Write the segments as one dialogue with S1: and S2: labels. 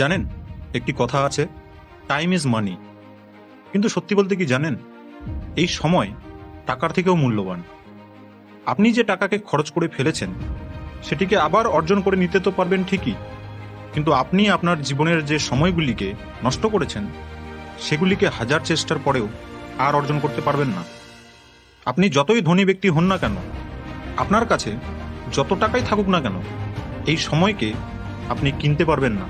S1: জানেন, একটি কথা আছে টাইম ইজ মানি কিন্তু সত্যি বলতে কি জানেন, এই সময় টাকার থেকেও মূল্যবান। আপনি যে টাকাকে খরচ করে ফেলেছেন, সেটিকে আবার অর্জন করে নিতে তো পারবেন ঠিকই। কিন্তু আপনি আপনার জীবনের যে সময়গুলিকে নষ্ট করেছেন, সেগুলিকে হাজার চেষ্টার পরেও আর অর্জন করতে পারবেন না। আপনি যতই ধনী ব্যক্তি হন না কেন, আপনার কাছে যত টাকাই থাকুক না কেন, এই সময়কে আপনি কিনতে পারবেন না।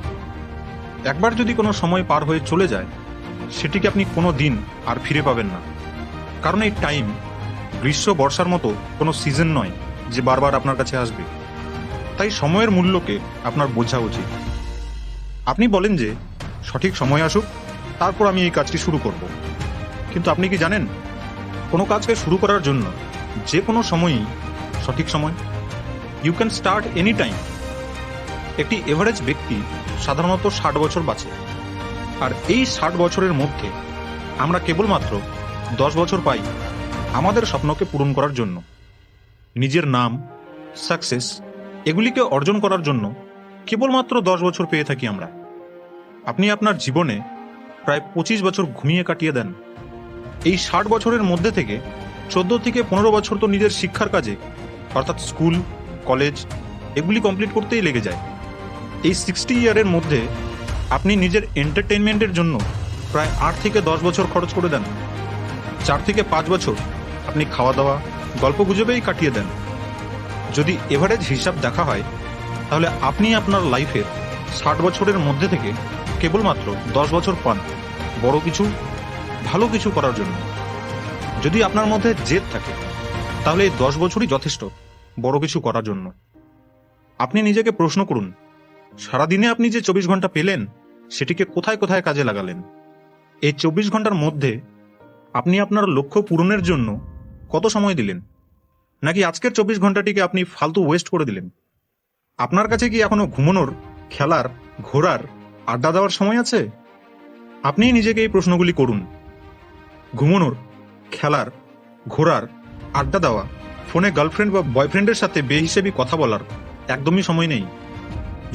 S1: একবার যদি কোনো সময় পার হয়ে চলে যায়, সেটিকে আপনি কোনো দিন আর ফিরে পাবেন না। কারণ এই টাইম গ্রীষ্ম, বর্ষার মতো কোনো সিজন নয় যে বারবার আপনার কাছে আসবে। তাই সময়ের মূল্যকে আপনার বোঝা উচিত। আপনি বলেন যে, সঠিক সময় আসুক, তারপর আমি এই কাজটি শুরু করব। কিন্তু আপনি কি জানেন, কোনো কাজকে শুরু করার জন্য যে কোনো সময়ই সঠিক সময়। You can start any time একটি এভারেজ ব্যক্তি সাধারণত ষাট বছর বাঁচে। আর এই ষাট বছরের মধ্যে আমরা কেবলমাত্র দশ বছর পাই আমাদের স্বপ্নকে পূরণ করার জন্য। নিজের নাম সাকসেস এগুলিকে অর্জন করার জন্য কেবলমাত্র দশ বছর পেয়ে থাকি আমরা। আপনি আপনার জীবনে প্রায় পঁচিশ বছর ঘুমিয়ে কাটিয়ে দেন। এই ষাট বছরের মধ্যে থেকে চোদ্দ থেকে পনেরো বছর তো নিজের শিক্ষার কাজে, অর্থাৎ স্কুল, কলেজ, এগুলি কমপ্লিট করতেই লেগে যায়। এই সিক্সটি ইয়ারের মধ্যে আপনি নিজের এন্টারটেনমেন্টের জন্য প্রায় আট থেকে দশ বছর খরচ করে দেন। চার থেকে পাঁচ বছর আপনি খাওয়া দাওয়া গল্প গুজবেই কাটিয়ে দেন। যদি এভারেজ হিসাব দেখা হয়, তাহলে আপনি আপনার লাইফের ষাট বছরের মধ্যে থেকে কেবলমাত্র দশ বছর পান বড় কিছু, ভালো কিছু করার জন্য। যদি আপনার মধ্যে জেদ থাকে, তাহলে এই দশ বছরই যথেষ্ট বড় কিছু করার জন্য। আপনি নিজেকে প্রশ্ন করুন সারাদিনে আপনি যে চব্বিশ ঘণ্টা পেলেন, সেটিকে কোথায় কোথায় কাজে লাগালেন? এই চব্বিশ ঘণ্টার মধ্যে আপনি আপনার লক্ষ্য পূরণের জন্য কত সময় দিলেন? নাকি আজকের চব্বিশ ঘন্টাটিকে আপনি ফালতু ওয়েস্ট করে দিলেন? আপনার কাছে কি এখনও ঘুমানোর, খেলার, ঘোরার, আড্ডা দেওয়ার সময় আছে? আপনি নিজেকে এই প্রশ্নগুলি করুন। ঘুমানোর, খেলার, ঘোরার, আড্ডা দেওয়া, ফোনে গার্লফ্রেন্ড বা বয়ফ্রেন্ডের সাথে বেহিসেবি কথা বলার একদমই সময় নেই।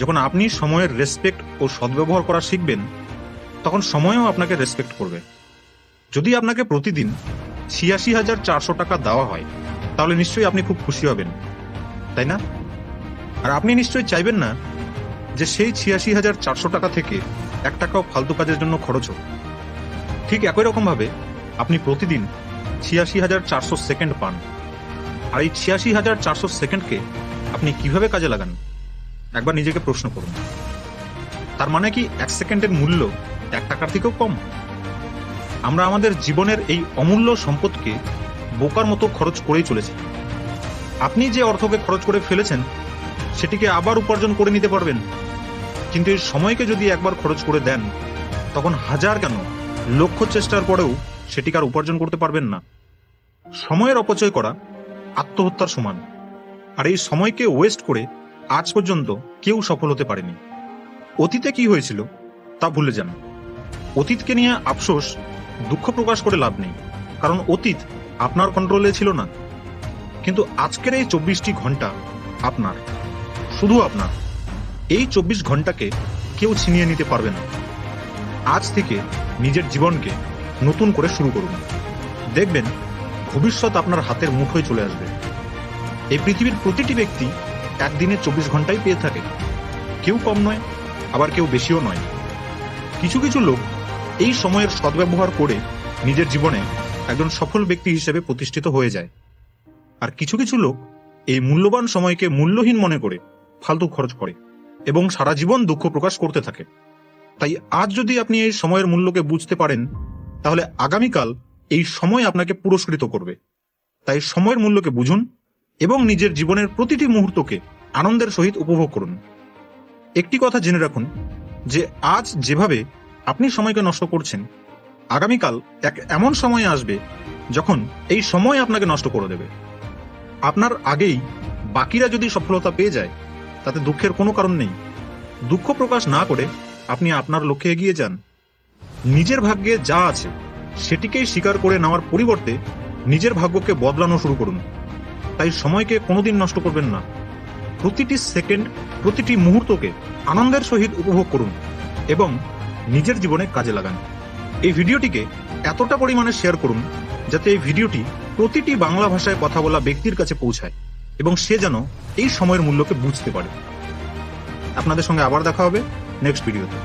S1: যখন আপনি সময়ের রেসপেক্ট ও সদ্ব্যবহার করা শিখবেন, তখন সময়ও আপনাকে রেসপেক্ট করবে। যদি আপনাকে প্রতিদিন ছিয়াশি হাজার চারশো টাকা দেওয়া হয়, তাহলে নিশ্চয়ই আপনি খুব খুশি হবেন, তাই না? আর আপনি নিশ্চয়ই চাইবেন না যে সেই ছিয়াশি হাজার চারশো টাকা থেকে এক টাকাও ফালতু কাজের জন্য খরচ হোক। ঠিক একই রকমভাবে আপনি প্রতিদিন ছিয়াশি হাজার চারশো সেকেন্ড পান। আর এই ছিয়াশি হাজার চারশো সেকেন্ডকে আপনি কীভাবে কাজে লাগান? একবার নিজেকে প্রশ্ন করুন। তার মানে কি এক সেকেন্ডের মূল্য এক টাকার থেকেও কম? আমরা আমাদের জীবনের এই অমূল্য সম্পদকে বোকার মতো খরচ করেই চলেছি। আপনি যে অর্থকে খরচ করে ফেলেছেন, সেটিকে আবার উপার্জন করে নিতে পারবেন। কিন্তু এই সময়কে যদি একবার খরচ করে দেন, তখন হাজার কেন লক্ষ চেষ্টার পরেও সেটিকে আর উপার্জন করতে পারবেন না। সময়ের অপচয় করা, আত্মহত্যার সমান। আর এই সময়কে ওয়েস্ট করে আজ পর্যন্ত কেউ সফল হতে পারেনি। অতীতে কি হয়েছিল, তা ভুলে যান। অতীতকে নিয়ে আফসোস, দুঃখ প্রকাশ করে লাভ নেই, কারণ অতীত আপনার কন্ট্রোলে ছিল না। কিন্তু আজকের এই চব্বিশটি ঘণ্টা আপনার, শুধু আপনার। এই চব্বিশ ঘন্টাকে কেউ ছিনিয়ে নিতে পারবে না। আজ থেকে নিজের জীবনকে নতুন করে শুরু করুন। দেখবেন, ভবিষ্যৎ আপনার হাতের মুঠোয় চলে আসবে। এই পৃথিবীর প্রতিটি ব্যক্তি একদিনে চব্বিশ ঘন্টাই পেয়ে থাকে। কেউ কম নয়, আবার কেউ বেশিও নয়। কিছু কিছু লোক এই সময়ের সদ্ব্যবহার করে নিজের জীবনে একজন সফল ব্যক্তি হিসেবে প্রতিষ্ঠিত হয়ে যায়। আর কিছু কিছু লোক এই মূল্যবান সময়কে মূল্যহীন মনে করে ফালতু খরচ করে এবং সারা জীবন দুঃখ প্রকাশ করতে থাকে। তাই আজ যদি আপনি এই সময়ের মূল্যকে বুঝতে পারেন, তাহলে আগামীকাল এই সময় আপনাকে পুরস্কৃত করবে। তাই সময়ের মূল্যকে বুঝুন এবং নিজের জীবনের প্রতিটি মুহূর্তকে আনন্দের সহিত উপভোগ করুন। একটি কথা জেনে রাখুন যে আজ যেভাবে আপনি সময়কে নষ্ট করছেন, আগামীকাল এক এমন সময় আসবে যখন এই সময় আপনাকে নষ্ট করে দেবে। আপনার আগেই বাকিরা যদি সফলতা পেয়ে যায়, তাতে দুঃখের কোনো কারণ নেই। দুঃখ প্রকাশ না করে আপনি আপনার লক্ষ্যে এগিয়ে যান। নিজের ভাগ্যে যা আছে, সেটিকেই স্বীকার করে নেওয়ার পরিবর্তে নিজের ভাগ্যকে বদলানো শুরু করুন। তাই সময়কে কোনোদিন নষ্ট করবেন না। প্রতিটি সেকেন্ড, প্রতিটি মুহূর্তকে আনন্দের সহিত উপভোগ করুন এবং নিজের জীবনে কাজে লাগান। এই ভিডিওটিকে এতটা পরিমাণে শেয়ার করুন যাতে এই ভিডিওটি প্রতিটি বাংলা ভাষায় কথা বলা ব্যক্তির কাছে পৌঁছায় এবং সে যেন এই সময়ের মূল্যকে বুঝতে পারে। আপনাদের সঙ্গে আবার দেখা হবে নেক্সট ভিডিওতে।